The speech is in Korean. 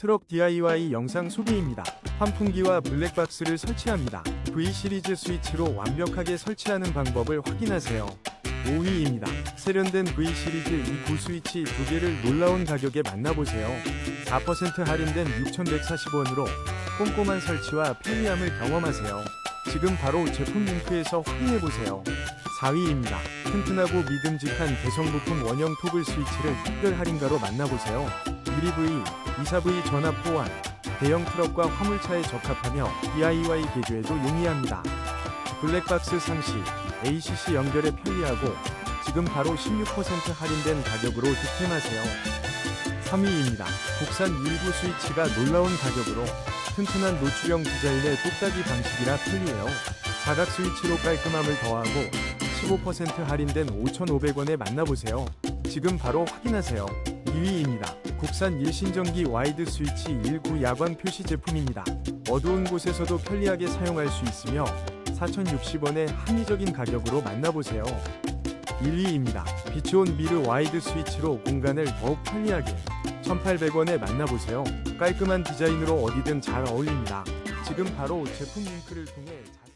트럭 DIY 영상 소개입니다. 환풍기와 블랙박스를 설치합니다. V 시리즈 스위치로 완벽하게 설치하는 방법을 확인하세요. 5위입니다. 세련된 V 시리즈 이 구스위치 두 개를 놀라운 가격에 만나보세요. 4% 할인된 6,140원으로 꼼꼼한 설치와 편리함을 경험하세요. 지금 바로 제품 링크에서 확인해보세요. 4위입니다. 튼튼하고 믿음직한 개성 부품 원형 토글 스위치를 특별 할인가로 만나보세요. 1EV, 2사V 전압 호환, 대형 트럭과 화물차에 적합하며 DIY 개조에도 용이합니다. 블랙박스 상시, ACC 연결에 편리하고 지금 바로 16% 할인된 가격으로 득템하세요. 3위입니다. 국산 1구 스위치가 놀라운 가격으로 튼튼한 노출형 디자인의 똑딱이 방식이라 편리해요. 사각 스위치로 깔끔함을 더하고 15% 할인된 5,500원에 만나보세요. 지금 바로 확인하세요. 2위입니다. 국산 일신전기 와이드 스위치 19 야광 표시 제품입니다. 어두운 곳에서도 편리하게 사용할 수 있으며 4,060원의 합리적인 가격으로 만나보세요. 1위입니다. 비치온 미르 와이드 스위치로 공간을 더욱 편리하게 1,800원에 만나보세요. 깔끔한 디자인으로 어디든 잘 어울립니다. 지금 바로 제품 링크를 통해 자-